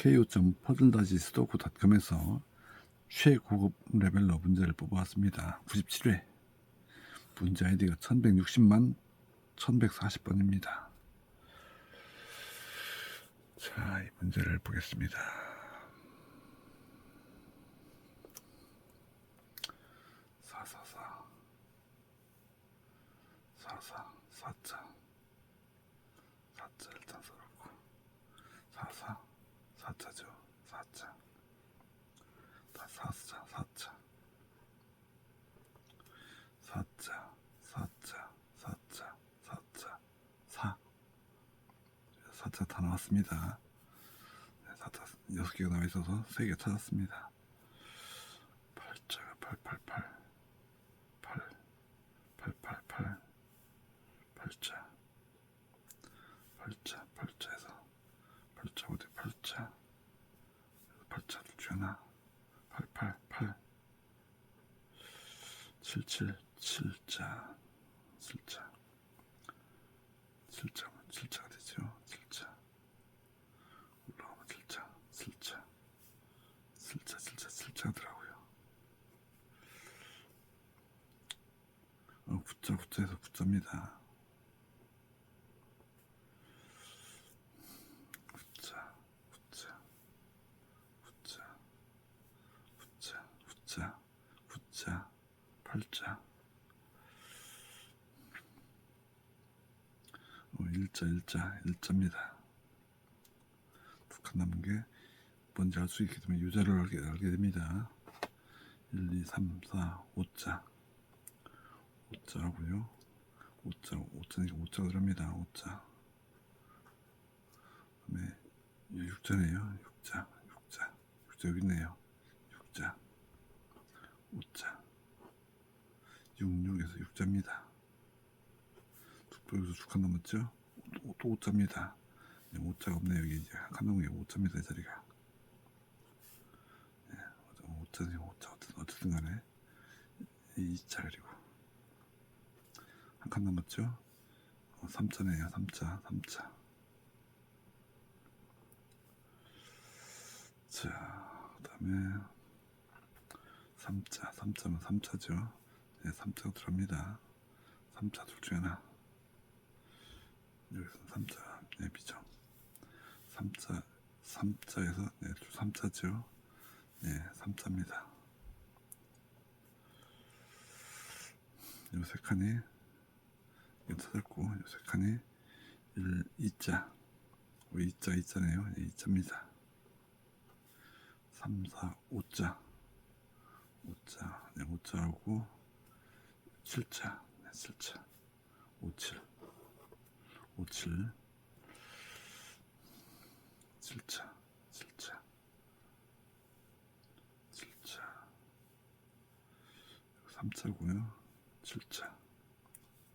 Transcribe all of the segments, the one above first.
ko.퍼즐다시 스토크닷컴에서 최고급 레벨러 문제를 뽑아왔습니다. 97회 문제 아이디가 1160만 1140번입니다. 자, 이 문제를 보겠습니다. 사사사 사사 사자 사자 일단 써놓고 사사 사자죠 사자 다 사자 사자 사자 사자 사자 사자 사 사자 다 나왔습니다. 네, 사자 여섯 개가 나와 있어서 세개 찾았습니다. 팔자가 팔팔팔. 팔 팔팔팔. 팔자. 팔자 팔자에서 팔자 어디 팔자. 팔자를 주나. 팔팔팔. 칠칠 칠자. 칠자. 칠자면 칠자가 되죠 칠자 올라오면 칠자 칠자 칠자 칠자 칠자더라고요. 어, 붙자 붙자에서 붙자입니다. 붙자 붙자 붙자 붙자 붙자 붙자 팔자. 어, 일자 일자 일자입니다. 두칸 남은 게 뭔지 알 수 있기 때문에 유자를 알게, 알게 됩니다. 1, 2, 3, 4, 5자. 5자라고요? 5자 5자니까 5자 들어갑니다. 5자. 그 다음에 6자네요. 6자 6자. 6자 여기 있네요. 6자. 5자. 66에서 6자입니다. 여기서 두칸 남았죠? 또, 또 5자입니다. 5자가 없네요. 여기 이제 한 칸 남은 게 5자입니다 이 자리가. 네, 5자는 5자 어쨌든, 어쨌든 간에 2자 그리고 한 칸 남았죠 어, 3자네요 3자 3자 자, 그 다음에 3자, 3자면 3자죠. 네, 3자가 들어갑니다. 3자 둘 중에 하나. 여기서 3자, 네, 비정. 3자, 3자에서, 네, 3자죠. 네, 3자입니다. 요세 칸이, 이거 찾았고, 요세 칸이 1, 2자. 2자, 2자네요. 네, 2자입니다. 3, 4, 5자 5자 네 5자하고 7자 네 7자 57 57 7자 7자 7자 3자고요 7자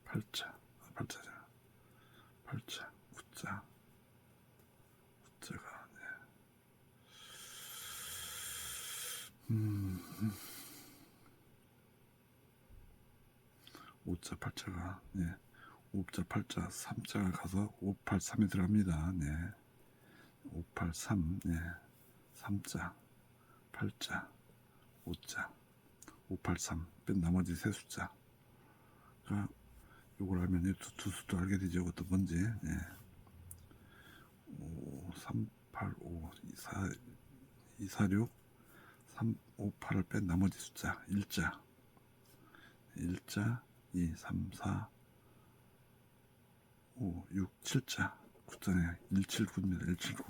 8자 아, 8자잖아 8자 9자 9자가 네 오자 8자가 네. 5자 8자 3자가 가서 583에 들어갑니다. 네. 583 네. 3자 8자 5자 583 뺀 나머지 세 숫자. 가 요걸 알면 이 두, 두 수도 알게 되죠. 그것도 뭔지. 네. 5 3 8 5 2 4 2 4 6 3 5 8을 뺀 나머지 숫자. 1자. 1자 2, 3, 4, 5, 6, 7자. 9자네 179입니다. 179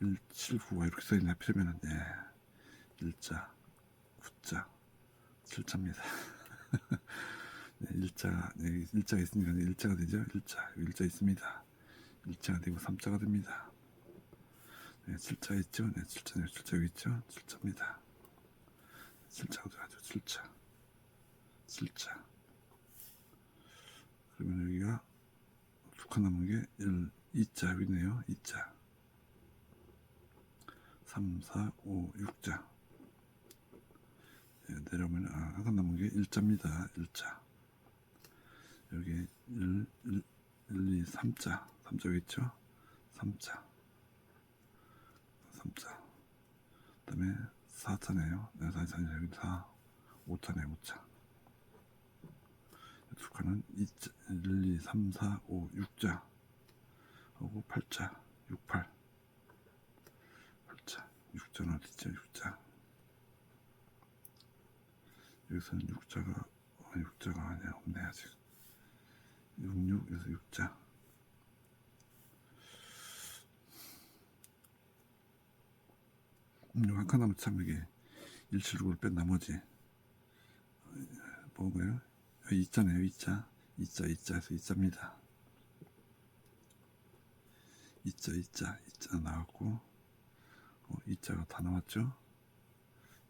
179가 이렇게 써있나? 필요면은 예. 1자 9자 7자입니다. 네, 1자 네, 1자가 있으니까 1자가 되죠? 1자 1자 있습니다. 1자가 되고 3자가 됩니다. 네, 7자 있죠? 네 7자 7자 여기 있죠? 7자입니다. 7자가 들어가죠 7자. 7자. 그러면 여기가 두칸 남은 게 1, 2자 여기네요. 2자. 3, 4, 5, 6자. 예, 내려오면 아, 한칸 남은 게 1자입니다 1자 여기 1, 1, 1 2, 3자 3자 여기 있죠 3자 그 다음에 4차네요. 네, 4차네요. 여기 4, 5차네 5차. 두 칸은 2자, 1, 2, 3, 4, 5, 6자 하고 8자, 6, 8. 8자, 6자는 어딨죠? 6자. 여기서는 6자가, 어, 6자가 아니야. 없네, 아직. 6, 6, 여기서 6자. 음, 한칸 남은 참 이게 176을 뺀 나머지 어, 뭐가요? 여기 있잖아요, 있자. 있자, 있자에서 있자입니다. 있자, 있자, 있자 나왔고, 어, 있자가 다 나왔죠?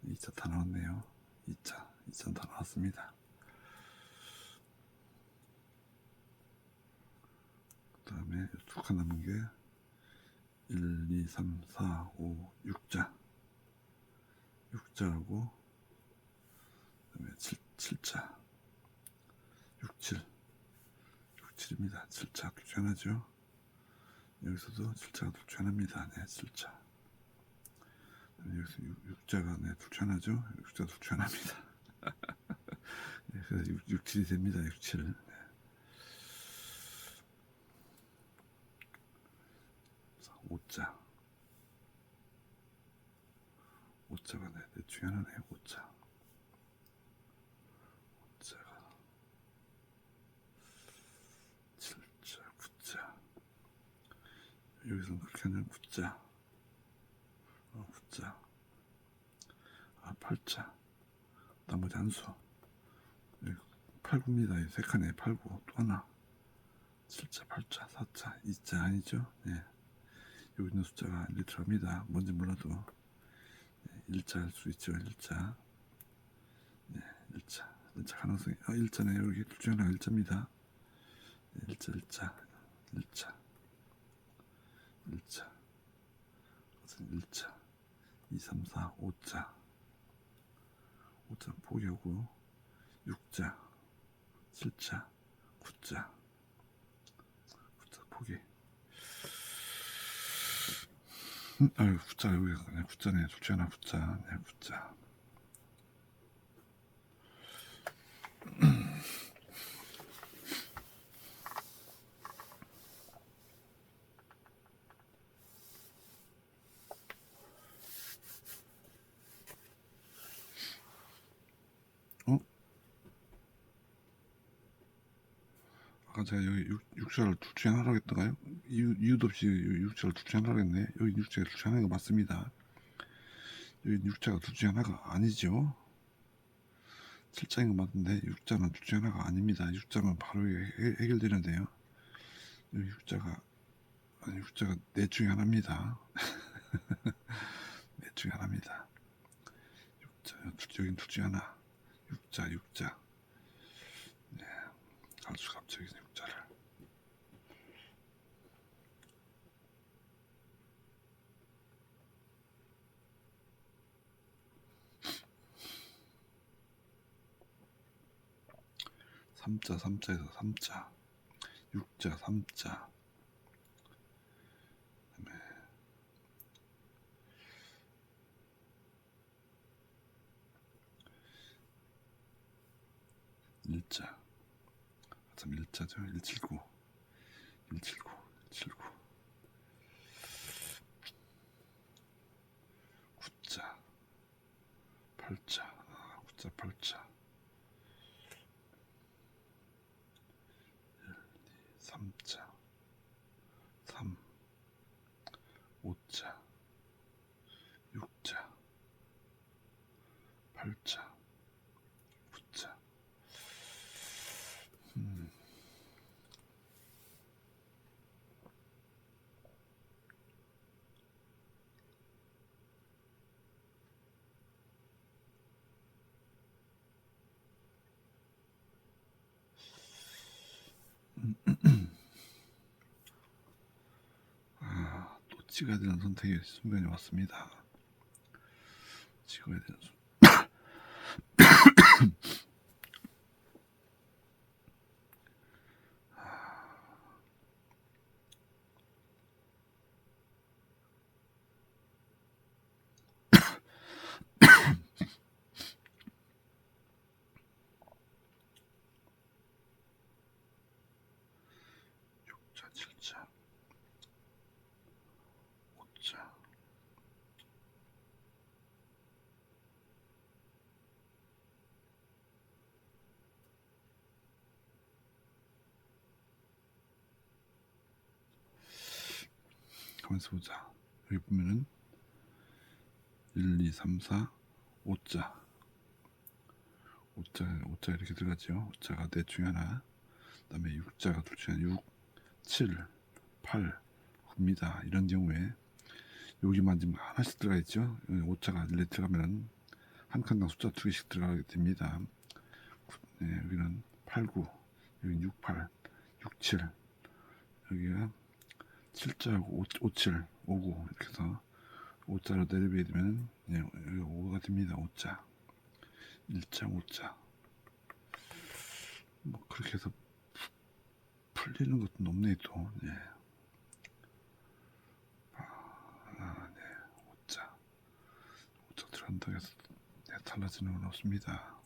있자 다 나왔네요. 있자, 있자 다 나왔습니다. 그 다음에 두 칸 남은 게 1, 2, 3, 4, 5, 6자. 6자하고, 그 다음에 7, 7자. 67. 67입니다. 7차 둘째하나죠. 여기서도 7차가 둘째하나입니다. 네, 7차. 여기서 6, 자가 네, 둘째하나죠. 6자 둘째하나입니다. 네, 그래서 6, 67이 됩니다. 67. 네. 자, 5자. 5자가 네, 네 중에 하나네요. 5자. 5자가 7자, 9자. 여기서는 그렇게 하면 9자. 어, 9자. 아, 8자. 나머지 한 수. 8구입니다. 세 칸에 8구. 또 하나. 7자, 8자, 4자, 2자 아니죠? 네. 여기 있는 숫자가 들어갑니다. 뭔지 몰라도. 네, 1자 할 수 있죠. 1자. 네, 1자. 1자 가능성이. 아, 1자네. 여기 둘 중에 하나가 1자입니다. 1자, 1자, 1자, 1자, 무슨 1자, 2, 3, 4, 5자, 5자 포기하고 6자, 7자, 9자, 9자 포기. 음, 아유, 9자 여기 그냥 9자네. 둘째 하나 9자, 네, 9자. 어? 아까 제가 여기 육, 육자를 둘 중에 하나라고 했던가요? 이유, 이유도 없이 육자를 둘 중에 하나라고 했네. 여기 육자가 둘 중에 하나가 맞습니다. 여기 육자가 둘 중에 하나가 아니죠. 7자인 거 맞는데 육자는 둘 중에 하나가 아닙니다. 육자는 바로 해, 해결되는데요. 여기 육자가 아니 육자가 넷 중에 하나입니다. 넷 중에 하나입니다. 육자 여긴 둘 중에 하나. 육자 육자. 없죠 여기서 육자를. 삼자 삼자에서 삼자. 육자 삼자. 그다음에 일자 참 일자죠. 179 179 179 구자. 팔자. 아, 구자 팔자. 3자. 3 5자. 6자. 8자 9자 아, 또 찍어야 되는 선택의 순간이 왔습니다. 찍어야 되는 순. 오 가만있어 보자. 여기 보면은 1, 2, 3, 4 5자. 5자 5자 이렇게 들어가죠. 5자가 넷 중에 하나. 그 다음에 6자가 둘 중에 하나. 6 7 8 9입니다. 이런 경우에 여기만 지금 하나씩 들어가 있죠. 5자가 1, 들어가면은 한 칸당 숫자 두 개씩 들어가게 됩니다. 구- 네, 여기는 8, 9 여기 6, 8 6, 7 여기가 7자하고 5, 5 7 5, 9 이렇게 해서 5자로 내려비게 되면 네, 여기 5가 됩니다. 5자. 1자 5자. 뭐 그렇게 해서 푸- 풀리는 것도 높네 또. 네. 5자. 5자 들어간다고 해서 네, 달라지는 건 없습니다.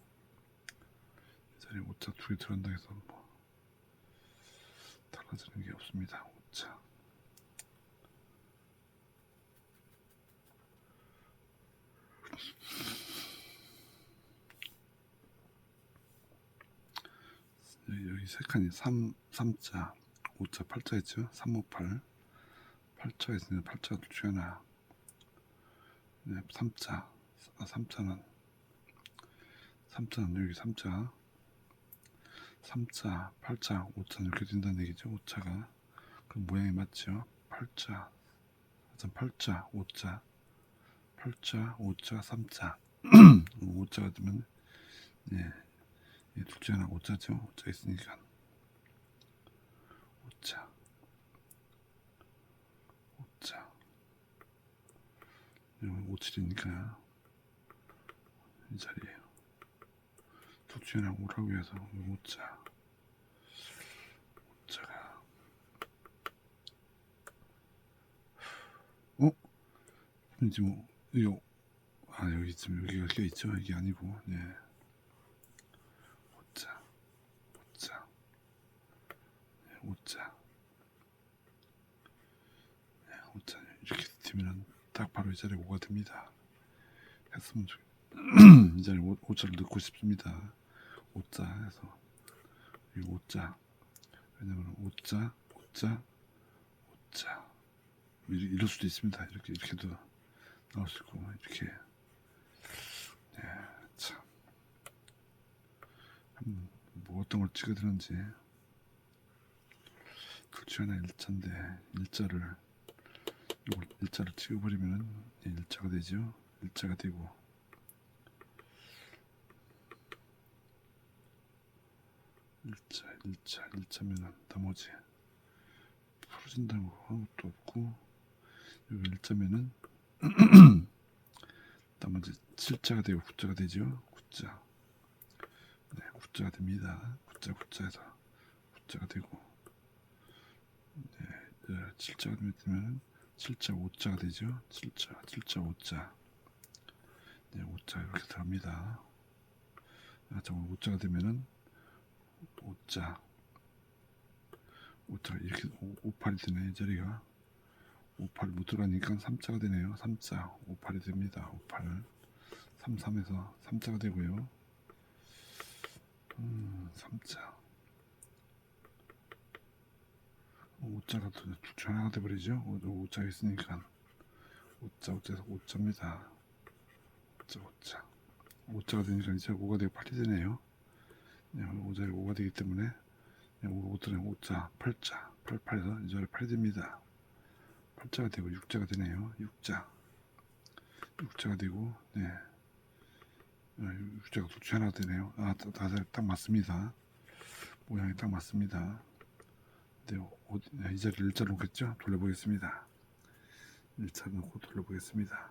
이 자리에 5자 두 개 들어간다고 해서 뭐 달라지는 게 없습니다 5자 여기, 세 칸이 3, 3자, 5자, 8자 있죠? 3, 5, 8. 8자가 있으니까 8자가 둘 중에 하나. 네, 3자. 아, 3자는 3자는 여기 3자. 3자, 8자, 5자는 이렇게 된다는 얘기죠. 5자가. 그럼 모양이 맞죠? 8자. 8자, 5자. 8자, 5자, 3자. 5자가 되면 네. 이 둘째 하나 오자죠? 오자 있으니까 오자 오자 여기 오칠이니까 이 자리에요 둘째 하나 오라고 해서 오자 오자가 어? 이제 뭐 이거 아 여기 있으면 여기가 껴 있죠? 이게 아니고 네. 오자, 오자, 네, 오자, 네, 오자 되면은 딱 바로 이 자리에 오가 됩니다. 했으면 좋. 이 자리에 오, 오자를 넣고 싶습니다. 오자 해서 이 오자 왜냐면 오자, 오자, 오자 이럴, 수도 있습니다. 이렇게 이렇게도 나올 수 있고 이렇게 네, 참. 음, 뭐 어떤 걸 찍어야 되는지 둘 중에 하나 일자인데 일자를 이걸 일자를 찍어버리면은 이 일자가 되죠. 일자가 되고. 일자 일자 일자면은 나머지 풀어진다고 한 것도 없고 일자면은 나머지 칠자가 되고 구자가 되죠. 구자. 네, 구자가 됩니다. 구자 구자에서 구자가 되고. 네, 네, 칠자가 되면 칠자 오자가 되죠. 칠자 칠자 오자 네, 오자 이렇게 들어갑니다. 아, 정말 오자가 되면은 오자 오자 이렇게 오, 오팔이 되네 이 자리가 오팔 못 들어가니까 삼자가 되네요. 삼자 오팔이 됩니다. 오팔 삼삼에서 삼자가 되고요. 음, 3자. 5자가 둘중 하나가 돼버리죠. 5자가 있으니까 5자, 5자에서 5자입니다. 5자, 5자. 5자가 되니까 이제 5가 되고 8이 되네요. 5자에 5가 되기 때문에 5, 5, 5자, 8자, 8, 8에서 이제 8이 됩니다. 8자가 되고 6자가 되네요. 6자. 6자가 되고, 네. 육자가 둘 중에 하나 되네요. 아, 다, 다, 딱 맞습니다. 모양이 딱 맞습니다. 네, 어, 이 자리를 일자 놓겠죠? 돌려보겠습니다. 일자 놓고 돌려보겠습니다.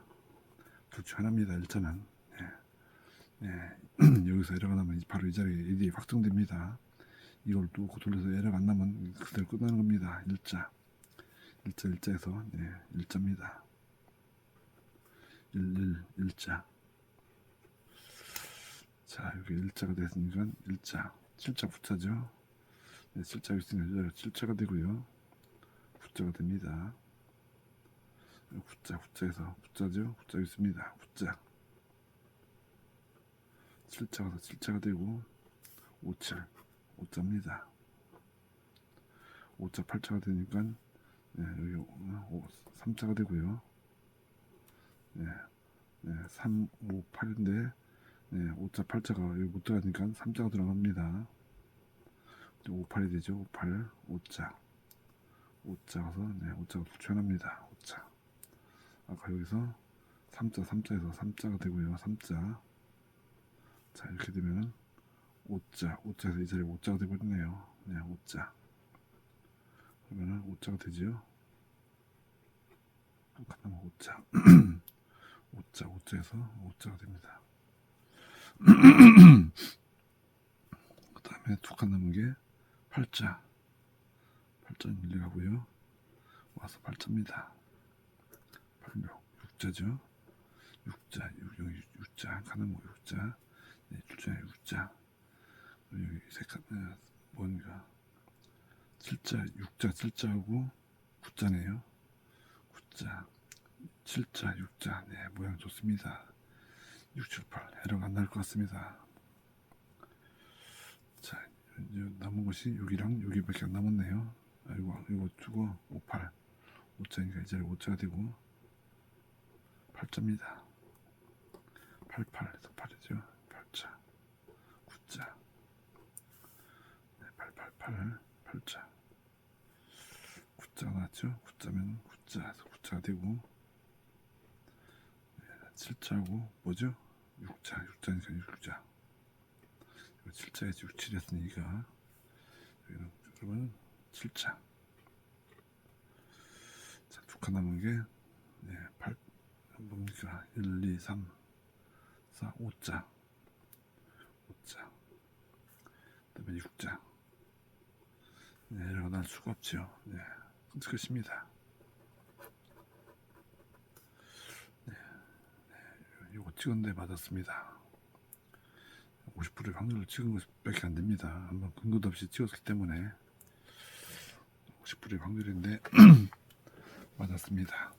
둘 중 하나입니다. 일자는. 네. 네. 여기서 에러가 나면 바로 이 자리에 일이 확정됩니다. 이걸 놓고 돌려서 에러가 안 나면 그대로 끝나는 겁니다. 일자. 일자, 일자에서, 네, 일자입니다. 일, 일, 일자. 자 여기 일자가 됐으니까 일자 칠자 구자죠 네, 칠자가 있으니까 칠자가 되고요. 구자가 됩니다. 구자 구자에서 구자죠? 구자 있습니다. 구자. 7자가 7자가 되고 57 5자입니다. 5자 8자가 되니까 네, 여기 5, 3자가 되고요. 네, 네, 3, 5, 8인데 네, 5자 8자가 여기 못 들어가니까 3자가 들어갑니다 5, 8이 되죠? 5, 8 5자. 5자가서 네, 5자가 부천합니다. 5자. 아까 여기서 3자 3자에서 3자가 되고요. 3자. 자 이렇게 되면은 5자. 5자에서 이 자리에 5자가 되버리네요. 네 5자. 그러면은 5자가 되지요? 가면 5자. 5자 5자에서 5자가 됩니다. 그 다음에 두 칸 남은 게 8자. 8자 밀려가고요? 와서 8자입니다. 8명 6자죠? 6자. 6, 여기 6자. 가는 뭐 6자. 네, 줄자. 6자 여기 색깔 어, 뭔가. 7자 6자 7자하고 9자네요. 9자. 7자 6자. 네 모양 좋습니다. 6, 7, 8 에러가 안 날 것 같습니다. 자 남은 것이 여기랑 여기밖에 안 남았네요. 아, 이거 이거 두고 5, 8 5자니까 이 자리 5자가 되고 8자입니다. 88에서 8이죠. 8자. 9자. 네, 888 8자. 9자가 나왔죠? 9자면 9자에서 9자가 되고. 네, 7자하고 뭐죠? 6자. 6자니까 6자 7자에 6, 7 했으니까. 여기는 그러면 7자 자, 두 칸 남은 게 네, 8 뭡니까? 1, 2, 3 4, 5자 5자 그 다음에 6자 네, 이러고 날 수가 없죠. 네, 끝입니다. 네, 네, 요거 찍었는데 맞았습니다 50%의 확률로 찍은 것밖에 안 됩니다. 한번 근거도 없이 찍었기 때문에 50%의 확률인데 맞았습니다